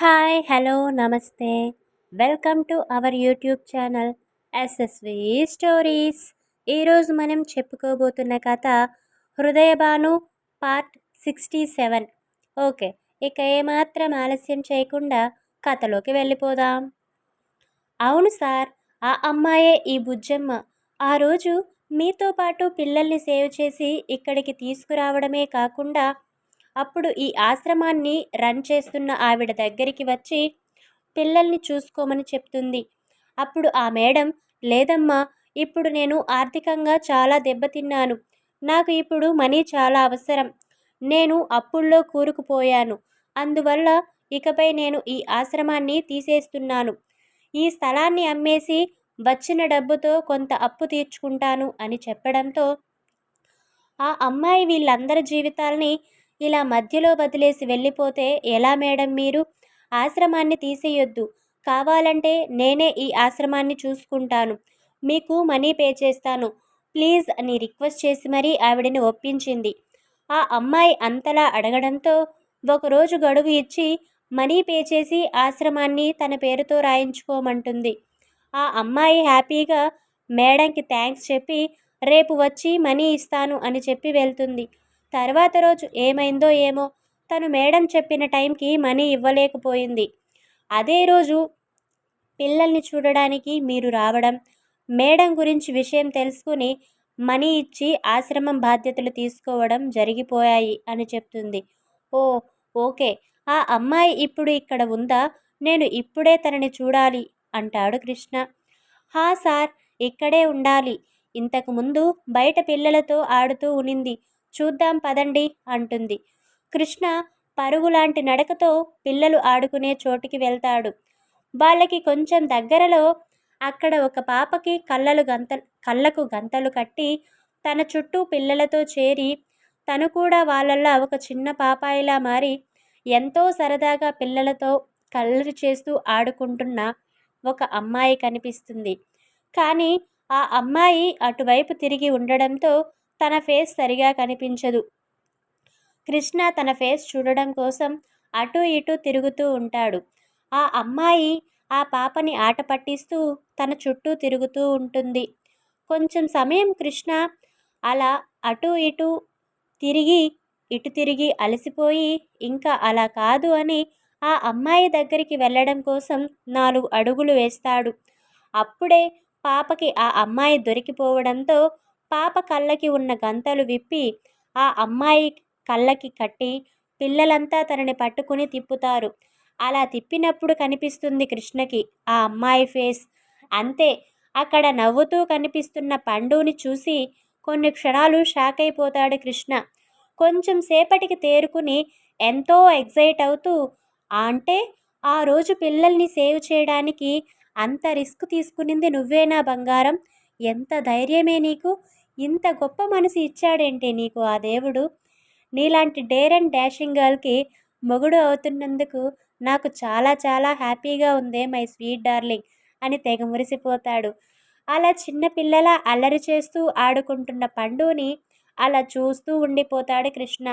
Hi hello namaste. Welcome to our YouTube channel SSV stories ఈరోజు మనం చెప్పుకోబోతున్న కథ Hrudayabhanu part sixty seven okay ఇక ఏమాత్రం ఆలస్యం చేయకుండా కథలోకి వెళ్ళిపోదాం. అవును సార్ ఆ అమ్మాయే ఈ బుజ్జమ్మ. ఆ రోజు మీతో పాటు పిల్లల్ని సేవ్ చేసి ఇక్కడికి తీసుకురావడమే కాకుండా అప్పుడు ఈ ఆశ్రమాన్ని రన్ చేస్తున్న ఆవిడ దగ్గరికి వచ్చి పిల్లల్ని చూసుకోమని చెప్తుంది. అప్పుడు ఆ మేడం లేదమ్మా ఇప్పుడు నేను ఆర్థికంగా చాలా దెబ్బతిన్నాను. నాకు ఇప్పుడు మనీ చాలా అవసరం. నేను అప్పుల్లో కూరుకుపోయాను. అందువల్ల ఇకపై నేను ఈ ఆశ్రమాన్ని తీసేస్తున్నాను. ఈ స్థలాన్ని అమ్మేసి వచ్చిన డబ్బుతో కొంత అప్పు తీర్చుకుంటాను అని చెప్పడంతో ఆ అమ్మాయి వీళ్ళందరి జీవితాల్ని ఇలా మధ్యలో వదిలేసి వెళ్ళిపోతే ఎలా మేడం మీరు? ఆశ్రమాన్ని తీసేయొద్దు. కావాలంటే నేనే ఈ ఆశ్రమాన్ని చూసుకుంటాను. మీకు మనీ పే చేస్తాను. ప్లీజ్ అని రిక్వెస్ట్ చేసి మరీ ఆవిడని ఒప్పించింది. ఆ అమ్మాయి అంతలా అడగడంతో ఒకరోజు గడువు ఇచ్చి మనీ పే చేసి ఆశ్రమాన్ని తన పేరుతో రాయించుకోమంటుంది. ఆ అమ్మాయి హ్యాపీగా మేడంకి థ్యాంక్స్ చెప్పి రేపు వచ్చి మనీ ఇస్తాను అని చెప్పి వెళ్తుంది. తర్వాత రోజు ఏమైందో ఏమో తను మేడం చెప్పిన టైంకి మనీ ఇవ్వలేకపోయింది. అదే రోజు పిల్లల్ని చూడడానికి మీరు రావడం మేడం గురించి విషయం తెలుసుకుని మనీ ఇచ్చి ఆశ్రమం బాధ్యతలు తీసుకోవడం జరిగిపోయాయి అని చెప్తుంది. Oh okay. ఆ అమ్మాయి ఇప్పుడు ఇక్కడ ఉందా? నేను ఇప్పుడే తనని చూడాలి అంటాడు కృష్ణ. హా సార్ ఇక్కడే ఉండాలి. ఇంతకుముందు బయట పిల్లలతో ఆడుతూ ఉనింది. చూద్దాం పదండి అంటుంది. కృష్ణ పరుగులాంటి నడకతో పిల్లలు ఆడుకునే చోటికి వెళ్తాడు. వాళ్ళకి కొంచెం దగ్గరలో అక్కడ ఒక పాపకి కళ్ళలు గంత కళ్ళకు గంతలు కట్టి తన చుట్టూ పిల్లలతో చేరి తను కూడా వాళ్ళల్లో ఒక చిన్న పాపాయిలా మారి ఎంతో సరదాగా పిల్లలతో కళ్ళరి చేస్తూ ఆడుకుంటున్న ఒక అమ్మాయి కనిపిస్తుంది. కానీ ఆ అమ్మాయి అటువైపు తిరిగి ఉండడంతో తన ఫేస్ సరిగా కనిపించదు. కృష్ణ తన ఫేస్ చూడడం కోసం అటు ఇటు తిరుగుతూ ఉంటాడు. ఆ అమ్మాయి ఆ పాపని ఆట పట్టిస్తూ తన చుట్టూ తిరుగుతూ ఉంటుంది. కొంచెం సమయం కృష్ణ అలా అటు ఇటు తిరిగి ఇటు తిరిగి అలసిపోయి ఇంకా అలా కాదు అని ఆ అమ్మాయి దగ్గరికి వెళ్ళడం కోసం నాలుగు అడుగులు వేస్తాడు. అప్పుడే పాపకి ఆ అమ్మాయి దొరికిపోవడంతో పాప కళ్ళకి ఉన్న గంతలు విప్పి ఆ అమ్మాయి కళ్ళకి కట్టి పిల్లలంతా తనని పట్టుకుని తిప్పుతారు. అలా తిప్పినప్పుడు కనిపిస్తుంది కృష్ణకి ఆ అమ్మాయి ఫేస్. అంతే అక్కడ నవ్వుతూ కనిపిస్తున్న పండుని చూసి కొన్ని క్షణాలు షాక్ అయిపోతాడు కృష్ణ. కొంచెం సేపటికి తేరుకుని ఎంతో ఎగ్జైట్ అవుతూ అంటే ఆ రోజు పిల్లల్ని సేవ్ చేయడానికి అంత రిస్క్ తీసుకునింది నువ్వేనా బంగారం? ఎంత ధైర్యమే నీకు? ఇంత గొప్ప మనసు ఇచ్చాడేంటి నీకు ఆ దేవుడు? నీలాంటి డేర్ అండ్ డాషింగ్ గర్ల్కి మొగుడు అవుతున్నందుకు నాకు చాలా చాలా హ్యాపీగా ఉందే మై స్వీట్ డార్లింగ్ అని తెగ మురిసిపోతాడు. అలా చిన్నపిల్లల అల్లరి చేస్తూ ఆడుకుంటున్న పండుని అలా చూస్తూ ఉండిపోతాడు కృష్ణ.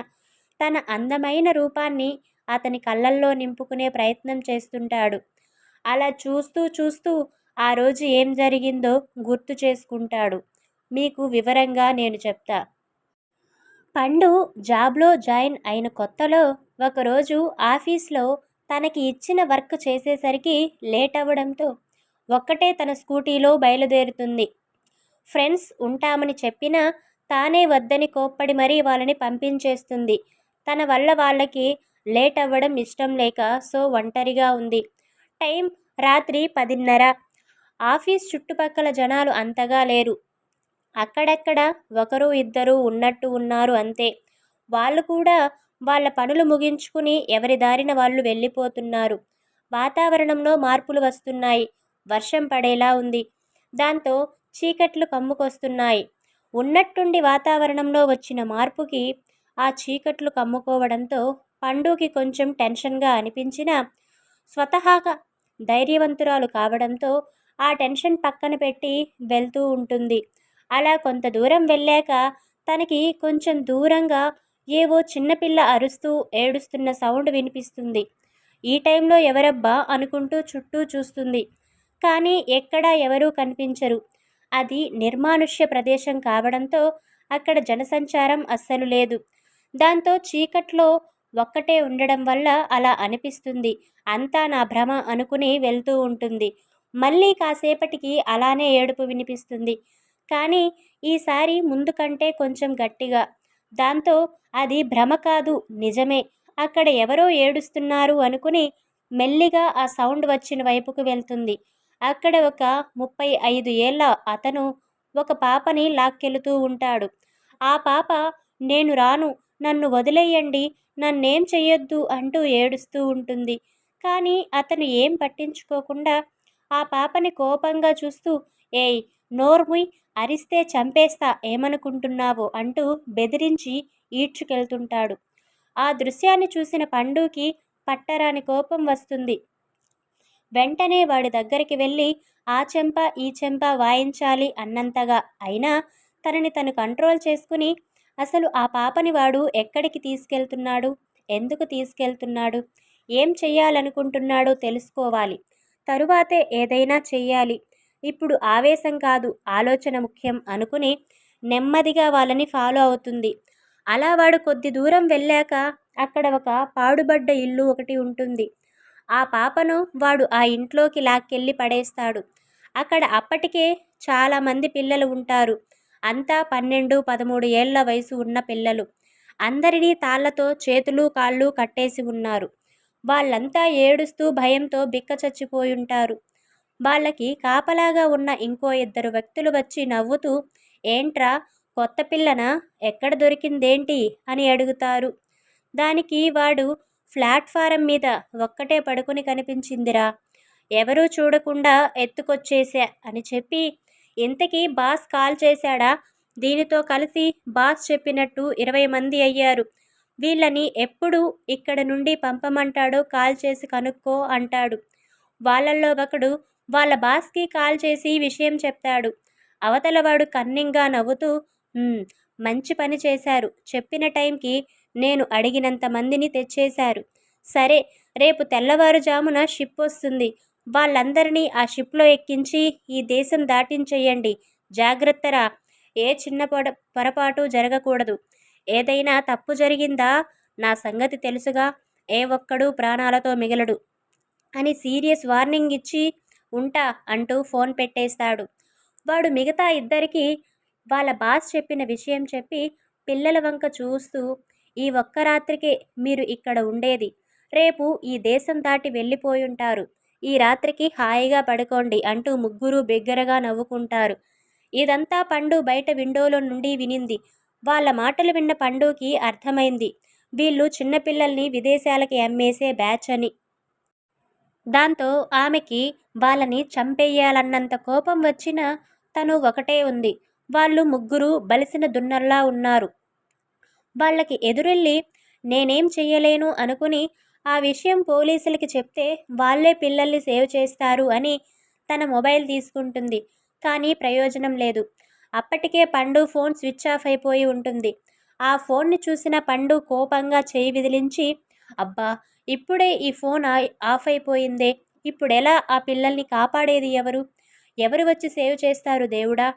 తన అందమైన రూపాన్ని అతని కళ్ళల్లో నింపుకునే ప్రయత్నం చేస్తుంటాడు. అలా చూస్తూ చూస్తూ ఆ రోజు ఏం జరిగిందో గుర్తు చేసుకుంటాడు. మీకు వివరంగా నేను చెప్తా. పండు జాబ్లో జాయిన్ అయిన కొత్తలో ఒకరోజు ఆఫీస్లో తనకి ఇచ్చిన వర్క్ చేసేసరికి లేట్ అవ్వడంతో ఒక్కటే తన స్కూటీలో బయలుదేరుతుంది. ఫ్రెండ్స్ ఉంటామని చెప్పినా తానే వద్దని కోప్పడి మరీ వాళ్ళని పంపించేస్తుంది. తన వల్ల వాళ్ళకి లేట్ అవ్వడం ఇష్టం లేక సో ఒంటరిగా ఉంది. టైం రాత్రి పదిన్నర. ఆఫీస్ చుట్టుపక్కల జనాలు అంతగా లేరు. అక్కడక్కడ ఒకరు ఇద్దరు ఉన్నట్టు ఉన్నారు అంతే. వాళ్ళు కూడా వాళ్ళ పనులు ముగించుకుని ఎవరి దారిన వాళ్ళు వెళ్ళిపోతున్నారు. వాతావరణంలో మార్పులు వస్తున్నాయి. వర్షం పడేలా ఉంది. దాంతో చీకట్లు కమ్ముకొస్తున్నాయి. ఉన్నట్టుండి వాతావరణంలో వచ్చిన మార్పుకి ఆ చీకట్లు కమ్ముకోవడంతో పండుకి కొంచెం టెన్షన్గా అనిపించిన స్వతహాగా ధైర్యవంతురాలు కావడంతో ఆ టెన్షన్ పక్కన పెట్టి వెళ్తూ ఉంటుంది. అలా కొంత దూరం వెళ్ళాక తనకి కొంచెం దూరంగా ఏవో చిన్నపిల్ల అరుస్తూ ఏడుస్తున్న సౌండ్ వినిపిస్తుంది. ఈ టైంలో ఎవరబ్బా అనుకుంటూ చుట్టూ చూస్తుంది. కానీ ఎక్కడా ఎవరూ కనిపించరు. అది నిర్మానుష్య ప్రదేశం కావడంతో అక్కడ జనసంచారం అస్సలు లేదు. దాంతో చీకట్లో ఒక్కటే ఉండడం వల్ల అలా అనిపిస్తుంది. అంతా నా భ్రమ అనుకుని వెళ్తూ ఉంటుంది. మళ్ళీ కాసేపటికి అలానే ఏడుపు వినిపిస్తుంది. కానీ ఈసారి ముందు కంటే కొంచెం గట్టిగా. దాంతో అది భ్రమ కాదు నిజమే. అక్కడ ఎవరో ఏడుస్తున్నారు అనుకుని మెల్లిగా ఆ సౌండ్ వచ్చిన వైపుకు వెళ్తుంది. అక్కడ ఒక ముప్పై ఐదు ఏళ్ళ అతను ఒక పాపని లాక్కెళుతూ ఉంటాడు. ఆ పాప నేను రాను నన్ను వదిలేయండి నన్నేం చెయ్యొద్దు అంటూ ఏడుస్తూ ఉంటుంది. కానీ అతను ఏం పట్టించుకోకుండా ఆ పాపని కోపంగా చూస్తూ ఏయ్ నోర్ముయ్ అరిస్తే చంపేస్తా ఏమనుకుంటున్నావో? అంటూ బెదిరించి ఈడ్చుకెళ్తుంటాడు. ఆ దృశ్యాన్ని చూసిన పండుకి పట్టరాని కోపం వస్తుంది. వెంటనే వాడి దగ్గరికి వెళ్ళి ఆ చెంప ఈ చెంప వాయించాలి అన్నంతగా. అయినా తనని తను కంట్రోల్ చేసుకుని అసలు ఆ పాపని వాడు ఎక్కడికి తీసుకెళ్తున్నాడు? ఎందుకు తీసుకెళ్తున్నాడు? ఏం చెయ్యాలనుకుంటున్నాడో తెలుసుకోవాలి. తరువాతే ఏదైనా చెయ్యాలి. ఇప్పుడు ఆవేశం కాదు ఆలోచన ముఖ్యం అనుకుని నెమ్మదిగా వాళ్ళని ఫాలో అవుతుంది. అలా వాడు కొద్ది దూరం వెళ్ళాక అక్కడ ఒక పాడుబడ్డ ఇల్లు ఒకటి ఉంటుంది. ఆ పాపను వాడు ఆ ఇంట్లోకి లాక్కెళ్ళి పడేస్తాడు. అక్కడ అప్పటికే చాలామంది పిల్లలు ఉంటారు. అంతా పన్నెండు పదమూడు ఏళ్ళ వయసు ఉన్న పిల్లలు. అందరినీ తాళ్ళతో చేతులు కాళ్ళు కట్టేసి ఉన్నారు. వాళ్ళంతా ఏడుస్తూ భయంతో బిక్క చచ్చిపోయి ఉంటారు వాళ్ళకి కాపలాగా ఉన్న ఇంకో ఇద్దరు వ్యక్తులు వచ్చి నవ్వుతూ ఏంట్రా కొత్త పిల్లన? ఎక్కడ దొరికిందేంటి? అని అడుగుతారు. దానికి వాడు ప్లాట్ఫారం మీద ఒక్కటే పడుకుని కనిపించిందిరా. ఎవరూ చూడకుండా ఎత్తుకొచ్చేసా అని చెప్పి ఇంతకీ బాస్ కాల్ చేశాడా? దీనితో కలిసి బాస్ చెప్పినట్టు ఇరవై మంది అయ్యారు. వీళ్ళని ఎప్పుడు ఇక్కడ నుండి పంపమంటాడో కాల్ చేసి కనుక్కో అంటాడు. వాళ్ళల్లో ఒకడు వాళ్ళ బాస్కి కాల్ చేసి విషయం చెప్తాడు. అవతలవాడు కన్నింగా నవ్వుతూ మంచి పని చేశారు. చెప్పిన టైంకి నేను అడిగినంత మందిని తెచ్చేశారు. సరే రేపు తెల్లవారుజామున షిప్ వస్తుంది. వాళ్ళందరినీ ఆ షిప్లో ఎక్కించి ఈ దేశం దాటించేయండి. జాగ్రత్తరా ఏ చిన్న పొడ పొరపాటు జరగకూడదు. ఏదైనా తప్పు జరిగిందా? నా సంగతి తెలుసుగా. ఏ ఒక్కడూ ప్రాణాలతో మిగలడు. అని సీరియస్ వార్నింగ్ ఇచ్చి ఉంటా అంటూ ఫోన్ పెట్టేస్తాడు. వాడు మిగతా ఇద్దరికి వాళ్ళ బాస్ చెప్పిన విషయం చెప్పి పిల్లల వంక చూస్తూ ఈ ఒక్క రాత్రికే మీరు ఇక్కడ ఉండేది. రేపు ఈ దేశం దాటి వెళ్ళిపోయుంటారు ఈ రాత్రికి హాయిగా పడుకోండి అంటూ ముగ్గురు బిగ్గరగా నవ్వుకుంటారు. ఇదంతా పండు బయట విండోలో నుండి వినింది. వాళ్ళ మాటలు విన్న పండుకి అర్థమైంది. వీళ్ళు చిన్నపిల్లల్ని విదేశాలకి అమ్మేసే బ్యాచ్ అని. దాంతో ఆమెకి వాళ్ళని చంపేయాలన్నంత కోపం వచ్చిన తను ఒకటే ఉంది. వాళ్ళు ముగ్గురు బలిసిన దున్నర్లా ఉన్నారు. వాళ్ళకి ఎదురెళ్ళి నేనేం చెయ్యలేను అనుకుని ఆ విషయం పోలీసులకి చెప్తే వాళ్ళే పిల్లల్ని సేవ్ చేస్తారు అని తన మొబైల్ తీసుకుంటుంది. కానీ ప్రయోజనం లేదు. అప్పటికే పండు ఫోన్ స్విచ్ ఆఫ్ అయిపోయి ఉంటుంది. ఆ ఫోన్ని చూసిన పండు కోపంగా చేయి విదిలించి అబ్బా! ఇప్పుడే ఈ ఫోన్ ఆఫ్ అయిపోయిందే ఇప్పుడెలా ఆ పిల్లల్ని కాపాడేది ఎవరు? ఎవరు వచ్చి సేవ్ చేస్తారు దేవుడా?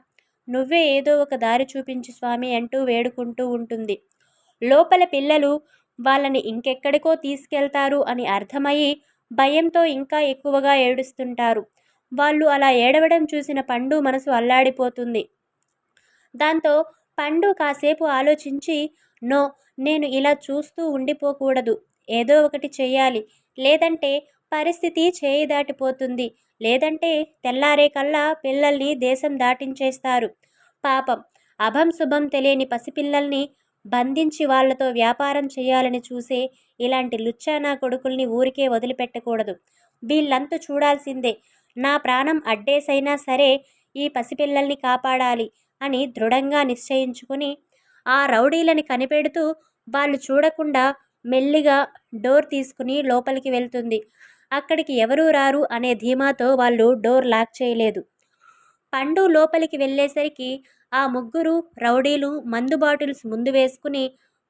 నువ్వే ఏదో ఒక దారి చూపించు స్వామి అంటూ వేడుకుంటూ ఉంటుంది. లోపల పిల్లలు వాళ్ళని ఇంకెక్కడికో తీసుకెళ్తారు అని అర్థమయ్యి భయంతో ఇంకా ఎక్కువగా ఏడుస్తుంటారు. వాళ్ళు అలా ఏడవడం చూసిన పండు మనసు అల్లాడిపోతుంది. దాంతో పండు కాసేపు ఆలోచించి నో నేను ఇలా చూస్తూ ఉండిపోకూడదు. ఏదో ఒకటి చేయాలి లేదంటే పరిస్థితి చేయి దాటిపోతుంది. లేదంటే తెల్లారే కల్లా పిల్లల్ని దేశం దాటించేస్తారు. పాపం అభం శుభం తెలియని పసిపిల్లల్ని బంధించి వాళ్ళతో వ్యాపారం చేయాలని చూసే ఇలాంటి లుచ్చానా కొడుకుల్ని ఊరికే వదిలిపెట్టకూడదు. వీళ్ళంతా చూడాల్సిందే. నా ప్రాణం అడ్డేసైనా సరే ఈ పసిపిల్లల్ని కాపాడాలి అని దృఢంగా నిశ్చయించుకుని ఆ రౌడీలని కనిపెడుతూ వాళ్ళు చూడకుండా మెల్లిగా డోర్ తీసుకుని లోపలికి వెళ్తుంది. అక్కడికి ఎవరూ రారు అనే ధీమాతో వాళ్ళు డోర్ లాక్ చేయలేదు. పండు లోపలికి వెళ్ళేసరికి ఆ ముగ్గురు రౌడీలు మందు బాటిల్స్ ముందు వేసుకుని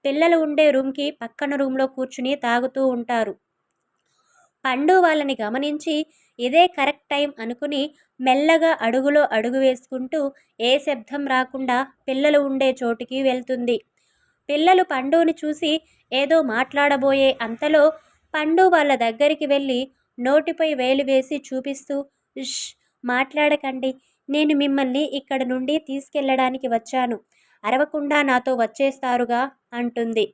పిల్లలు ఉండే రూమ్కి పక్కన రూమ్లో కూర్చుని తాగుతూ ఉంటారు. పండు వాళ్ళని గమనించి ఇదే కరెక్ట్ టైం అనుకుని మెల్లగా అడుగులో అడుగు వేసుకుంటూ ఏ శబ్దం రాకుండా పిల్లలు ఉండే చోటికి వెళ్తుంది. పిల్లలు పండుని చూసి ఏదో మాట్లాడబోయే అంతలో పండు వాళ్ళ దగ్గరికి వెళ్ళి నోటిపై వేలు వేసి చూపిస్తూ "ఉష్ మాట్లాడకండి. నేను మిమ్మల్ని ఇక్కడ నుండి తీసుకెళ్ళడానికి వచ్చాను. అరవకుండా నాతో వచ్చేస్తారుగా అంటుంది.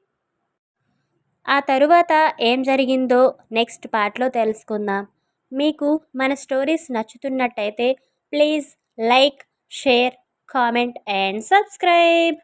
ఆ తరువాత ఏం జరిగిందో నెక్స్ట్ పార్ట్లో తెలుసుకుందాం. మీకు మన stories నచ్చుతున్నట్టయితే please like share comment and subscribe.